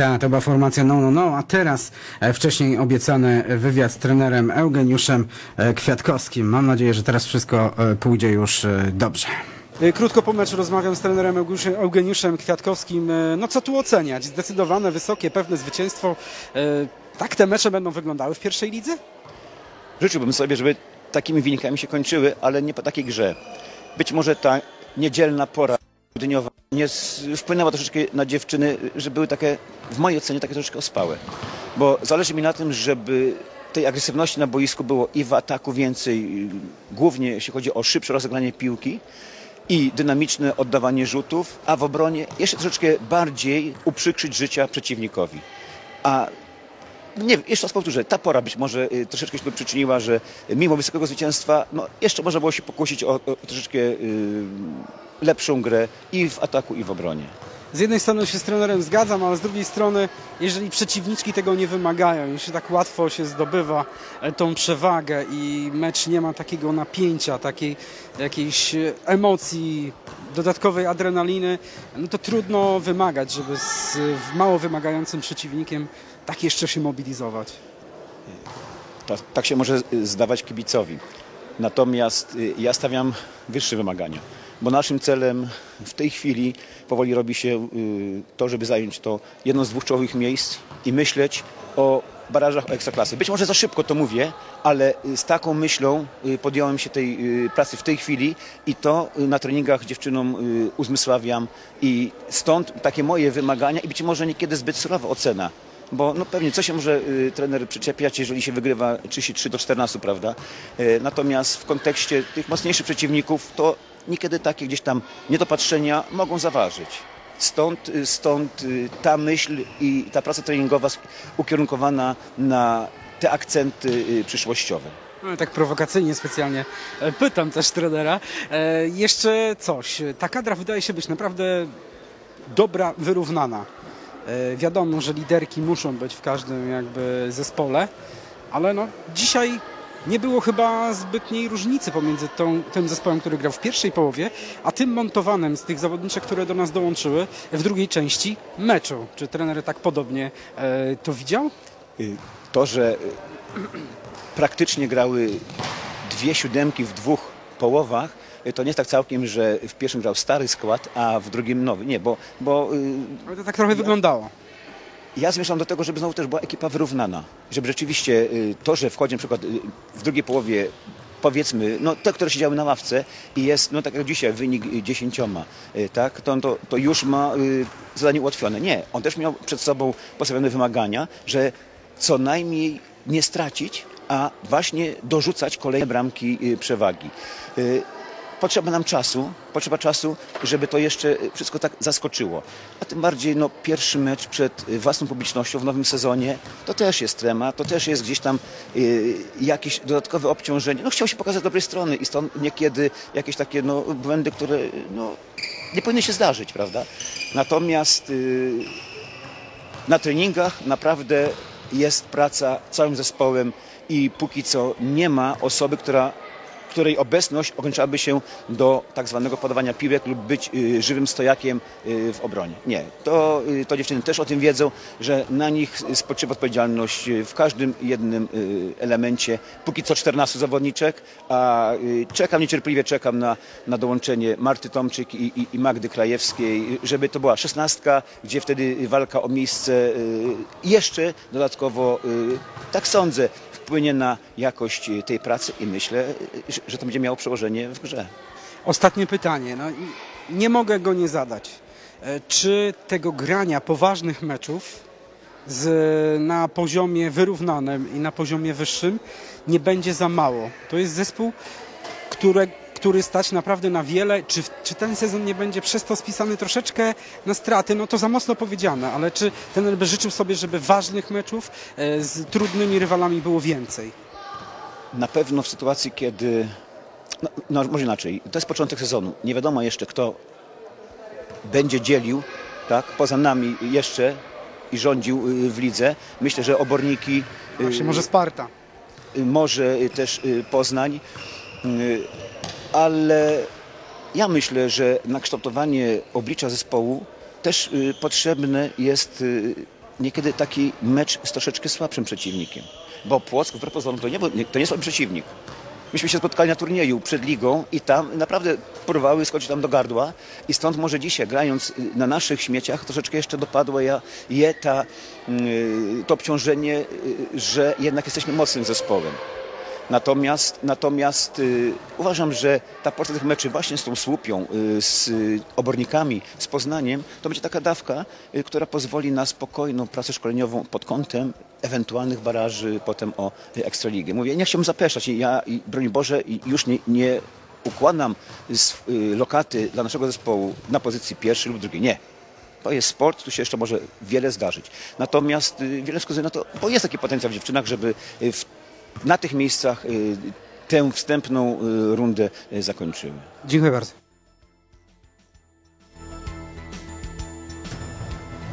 Tak, to była formacja No No No, a teraz e, wcześniej obiecany wywiad z trenerem Eugeniuszem e, Kwiatkowskim. Mam nadzieję, że teraz wszystko e, pójdzie już e, dobrze. Krótko po meczu rozmawiam z trenerem Eugeniuszem- Kwiatkowskim. No co tu oceniać? Zdecydowane, wysokie, pewne zwycięstwo. Tak te mecze będą wyglądały w pierwszej lidze? Życzyłbym sobie, żeby takimi wynikami się kończyły, ale nie po takiej grze. Być może ta niedzielna pora dniowa nie wpłynęła troszeczkę na dziewczyny, że były takie, w mojej ocenie, takie troszeczkę ospałe. Bo zależy mi na tym, żeby tej agresywności na boisku było i w ataku więcej, głównie jeśli chodzi o szybsze rozegranie piłki i dynamiczne oddawanie rzutów, a w obronie jeszcze troszeczkę bardziej uprzykrzyć życia przeciwnikowi. A nie wiem, jeszcze raz powtórzę, ta pora być może y, troszeczkę się przyczyniła, że mimo wysokiego zwycięstwa, no jeszcze można było się pokusić o, o troszeczkę y, lepszą grę i w ataku, i w obronie. Z jednej strony się z trenerem zgadzam, ale z drugiej strony, jeżeli przeciwniczki tego nie wymagają, jeśli tak łatwo się zdobywa e, tą przewagę i mecz nie ma takiego napięcia, takiej jakiejś emocji, dodatkowej adrenaliny, no to trudno wymagać, żeby z mało wymagającym przeciwnikiem tak jeszcze się mobilizować. Ta, tak się może zdawać kibicowi. Natomiast y, ja stawiam wyższe wymagania, bo naszym celem w tej chwili powoli robi się y, to, żeby zająć to jedno z dwóch czołowych miejsc i myśleć o barażach o ekstraklasy. Być może za szybko to mówię, ale y, z taką myślą podjąłem się tej pracy w tej chwili i to na treningach dziewczynom uzmysławiam i stąd takie moje wymagania i być może niekiedy zbyt surowa ocena bo no pewnie co się może y, trener przyczepiać, jeżeli się wygrywa 33 do 14, prawda? Y, natomiast w kontekście tych mocniejszych przeciwników, to niekiedy takie gdzieś tam niedopatrzenia mogą zaważyć. Stąd, y, stąd y, ta myśl i ta praca treningowa ukierunkowana na te akcenty y, przyszłościowe. No, tak prowokacyjnie specjalnie e, pytam też trenera. E, jeszcze coś. Ta kadra wydaje się być naprawdę dobra, wyrównana. E, wiadomo, że liderki muszą być w każdym jakby zespole, ale no dzisiaj nie było chyba zbytniej różnicy pomiędzy tą, tym zespołem, który grał w pierwszej połowie, a tym montowanym z tych zawodniczek, które do nas dołączyły w drugiej części meczu. Czy trener tak podobnie e, to widział? Y, To, że y, praktycznie grały dwie siódemki w dwóch połowach, to nie jest tak całkiem, że w pierwszym grał stary skład, a w drugim nowy. Nie, bo, bo y, Ale to tak trochę wyglądało. ja zmierzam do tego, żeby znowu też była ekipa wyrównana. Żeby rzeczywiście y, to, że wchodzi na przykład y, w drugiej połowie powiedzmy, no te, które siedziały na ławce i jest, no tak jak dzisiaj, wynik dziesięcioma, tak, to, to, to już ma y, zadanie ułatwione. Nie, on też miał przed sobą postawione wymagania, że co najmniej nie stracić, a właśnie dorzucać kolejne bramki przewagi. Y, Potrzeba nam czasu, potrzeba czasu, żeby to jeszcze y, wszystko tak zaskoczyło. A tym bardziej no, pierwszy mecz przed y, własną publicznością w nowym sezonie, to też jest trema, to też jest gdzieś tam y, jakieś dodatkowe obciążenie. No chciał się pokazać z dobrej strony i stąd niekiedy jakieś takie no, błędy, które no, nie powinny się zdarzyć, prawda? Natomiast y, na treningach naprawdę jest praca całym zespołem i póki co nie ma osoby, która, której obecność ograniczałaby się do tak zwanego podawania piłek lub być y, żywym stojakiem y, w obronie. Nie. To, y, to dziewczyny też o tym wiedzą, że na nich spoczywa odpowiedzialność w każdym jednym elemencie. Póki co 14 zawodniczek, a czekam, niecierpliwie czekam na, na dołączenie Marty Tomczyk i, i, i Magdy Krajewskiej, żeby to była szesnastka, gdzie wtedy walka o miejsce jeszcze dodatkowo, tak sądzę, wpłynie na jakość tej pracy i myślę, że- to będzie miało przełożenie w grze. Ostatnie pytanie. No, nie mogę go nie zadać. E, Czy tego grania poważnych meczów z, na poziomie wyrównanym i na poziomie wyższym nie będzie za mało? To jest zespół, które, który stać naprawdę na wiele. Czy, czy ten sezon nie będzie przez to spisany troszeczkę na straty? No to za mocno powiedziane, ale czy ten życzył sobie, żeby ważnych meczów e, z trudnymi rywalami było więcej? Na pewno w sytuacji, kiedy. No, no, może inaczej. To jest początek sezonu. Nie wiadomo jeszcze, kto będzie dzielił, tak, poza nami jeszcze i rządził y, w lidze. Myślę, że oborniki. y, Właśnie może Sparta. y, może też Poznań, ale ja myślę, że na kształtowanie oblicza zespołu też potrzebne jest niekiedy taki mecz z troszeczkę słabszym przeciwnikiem. Bo Płock wbrew pozorom to nie, to nie słaby przeciwnik. Myśmy się spotkali na turnieju przed ligą i tam naprawdę próbowały skoczyć tam do gardła i stąd może dzisiaj grając y, na naszych śmieciach troszeczkę jeszcze dopadło ja, je ta, y, to obciążenie, y, że jednak jesteśmy mocnym zespołem. Natomiast, natomiast y, uważam, że ta porcja tych meczy właśnie z tą słupią, y, z y, obornikami, z Poznaniem, to będzie taka dawka, y, która pozwoli na spokojną pracę szkoleniową pod kątem ewentualnych baraży potem o Ekstraligę. Mówię, nie chciałbym zapeszać. Ja, i, broń Boże, już nie, nie układam y, lokaty dla naszego zespołu na pozycji pierwszej lub drugiej. Nie. To jest sport, tu się jeszcze może wiele zdarzyć. Natomiast y, wiele wskazuje na to, bo jest taki potencjał w dziewczynach, żeby w, na tych miejscach y, tę wstępną y, rundę y, zakończyły. Dziękuję bardzo.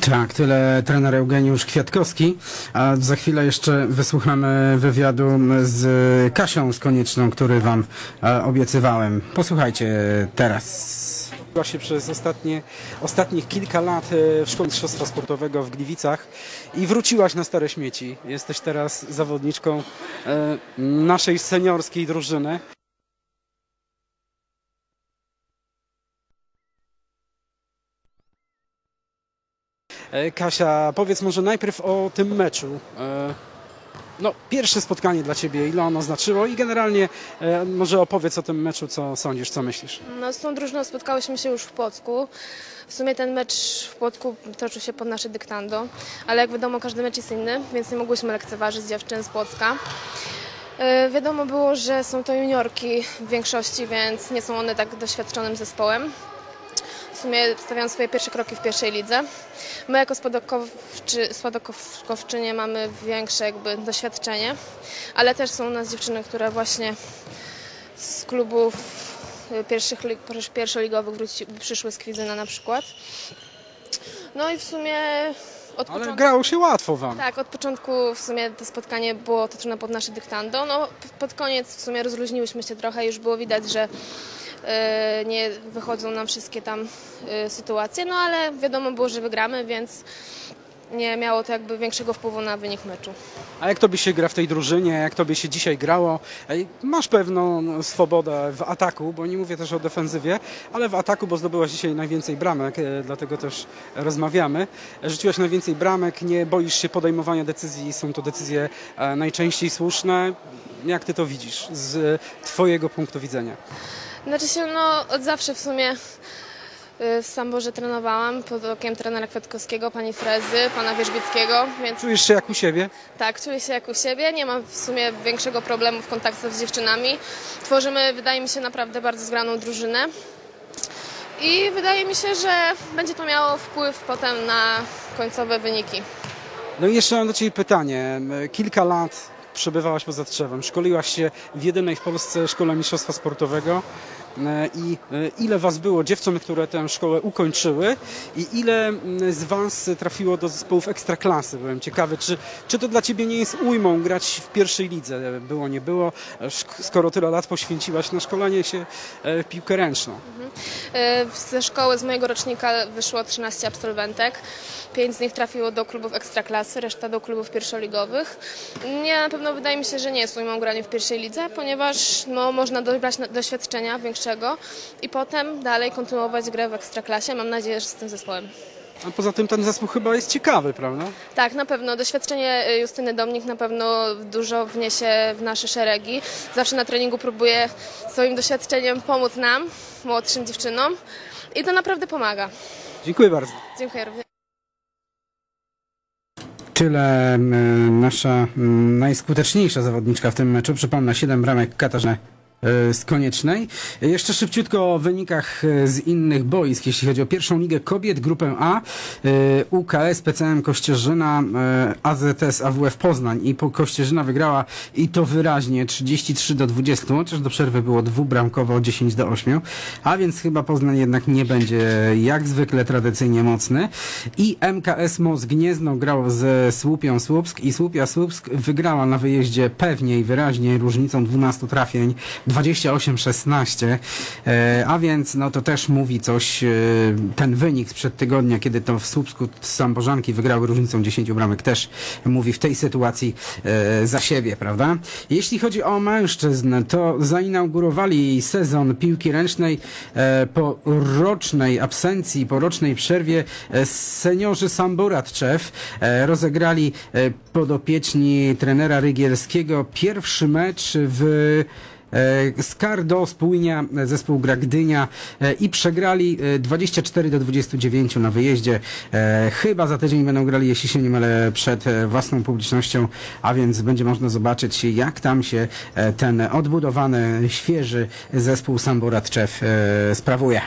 Tak, tyle trener Eugeniusz Kwiatkowski, a za chwilę jeszcze wysłuchamy wywiadu z Kasią z Konieczną, który wam e, obiecywałem. Posłuchajcie teraz. Była się przez ostatnie, ostatnich kilka lat e, w Szkole Mistrzostwa Sportowego w Gliwicach i wróciłaś na stare śmieci. Jesteś teraz zawodniczką e, naszej seniorskiej drużyny. E, Kasia, powiedz może najpierw o tym meczu. E, No, pierwsze spotkanie dla Ciebie, ile ono znaczyło i generalnie e, może opowiedz o tym meczu, co sądzisz, co myślisz. No, z tą drużyną spotkałyśmy się już w Płocku. W sumie ten mecz w Płocku toczył się pod nasze dyktando, ale jak wiadomo każdy mecz jest inny, więc nie mogłyśmy lekceważyć dziewczyn z Płocka. Yy, wiadomo było, że są to juniorki w większości, więc nie są one tak doświadczonym zespołem. W sumie stawiają swoje pierwsze kroki w pierwszej lidze. My jako spadokowczy, spadokowczynie mamy większe jakby doświadczenie, ale też są u nas dziewczyny, które właśnie z klubów y, pierwszych lig, pierwszoligowych wróci, przyszły z Kwidzyna na przykład. No i w sumie od Ale początku... grało się łatwo Wam. Tak, od początku w sumie to spotkanie było toczone pod nasze dyktando. No, pod koniec w sumie rozluźniłyśmy się trochę, już było widać, że nie wychodzą nam wszystkie tam e, sytuacje, no ale wiadomo było, że wygramy, więc nie miało to jakby większego wpływu na wynik meczu. A jak tobie się gra w tej drużynie, jak tobie się dzisiaj grało? Ej, Masz pewną swobodę w ataku, bo nie mówię też o defensywie, ale w ataku, bo zdobyłaś dzisiaj najwięcej bramek, e, dlatego też rozmawiamy. Rzuciłaś najwięcej bramek, nie boisz się podejmowania decyzji, są to decyzje e, najczęściej słuszne. Jak ty to widzisz z twojego punktu widzenia? Znaczy się, no od zawsze w sumie y, w Samborze trenowałam pod okiem trenera Kwiatkowskiego, pani Frezy, pana Wierzbickiego, więc Czujesz się jak u siebie? Tak, czuję się jak u siebie, nie mam w sumie większego problemu w kontakcie z dziewczynami. Tworzymy, wydaje mi się, naprawdę bardzo zgraną drużynę. I wydaje mi się, że będzie to miało wpływ potem na końcowe wyniki. No i jeszcze mam do Ciebie pytanie. Kilka lat przebywałaś poza Trzewem, szkoliłaś się w jedynej w Polsce szkole mistrzostwa sportowego. E, I e, ile Was było dziewcząt, które tę szkołę ukończyły i ile z Was trafiło do zespołów ekstraklasy? Byłem ciekawy, czy, czy to dla Ciebie nie jest ujmą grać w pierwszej lidze? Było, nie było, E, skoro tyle lat poświęciłaś na szkolenie się e, w piłkę ręczną. Y, Ze szkoły, z mojego rocznika wyszło 13 absolwentek. Pięć z nich trafiło do klubów ekstraklasy, reszta do klubów pierwszoligowych. Nie, na pewno wydaje mi się, że nie jest ujmą granie w pierwszej lidze, ponieważ no, można dobrać doświadczenia większego i potem dalej kontynuować grę w ekstraklasie. Mam nadzieję, że z tym zespołem. A poza tym ten zespół chyba jest ciekawy, prawda? Tak, na pewno. Doświadczenie y, Justyny Domnik na pewno dużo wniesie w nasze szeregi. Zawsze na treningu próbuje swoim doświadczeniem pomóc nam, młodszym dziewczynom i to naprawdę pomaga. Dziękuję bardzo. Dziękuję również. Tyle m, nasza m, najskuteczniejsza zawodniczka w tym meczu. Przypomnę, 7 bramek Katarzyny e, z Koniecznej. Jeszcze szybciutko o wynikach e, z innych boisk, jeśli chodzi o pierwszą ligę kobiet, grupę A, e, UKS, PCM Kościerzyna, e, AZS AWF Poznań. I Kościerzyna wygrała i to wyraźnie 33 do 20, chociaż do przerwy było dwubramkowo 10 do 8, a więc chyba Poznań jednak nie będzie jak zwykle tradycyjnie mocny. I MKS Moc Gniezno grał ze Słupią Słupsk i Słupia Słupsk wygrała na wyjeździe pewnie i wyraźnie różnicą 12 trafień 28-16, e, a więc no to też mówi coś, e, ten wynik sprzed tygodnia, kiedy to w Słupsku Sambożanki wygrały różnicą 10 bramek, też mówi w tej sytuacji e, za siebie, prawda? Jeśli chodzi o mężczyzn, to zainaugurowali sezon piłki ręcznej po rocznej absencji, po rocznej przerwie seniorzy Samboratczew e, rozegrali podopieczni trenera Rygielskiego pierwszy mecz w E, Skar do Spójnia, e, zespół gra Gdynia e, i przegrali e, 24 do 29 na wyjeździe. E, Chyba za tydzień będą grali, jeśli się nie mylę, przed e, własną publicznością, a więc będzie można zobaczyć, jak tam się e, ten odbudowany, świeży zespół Samburat Czew e, sprawuje.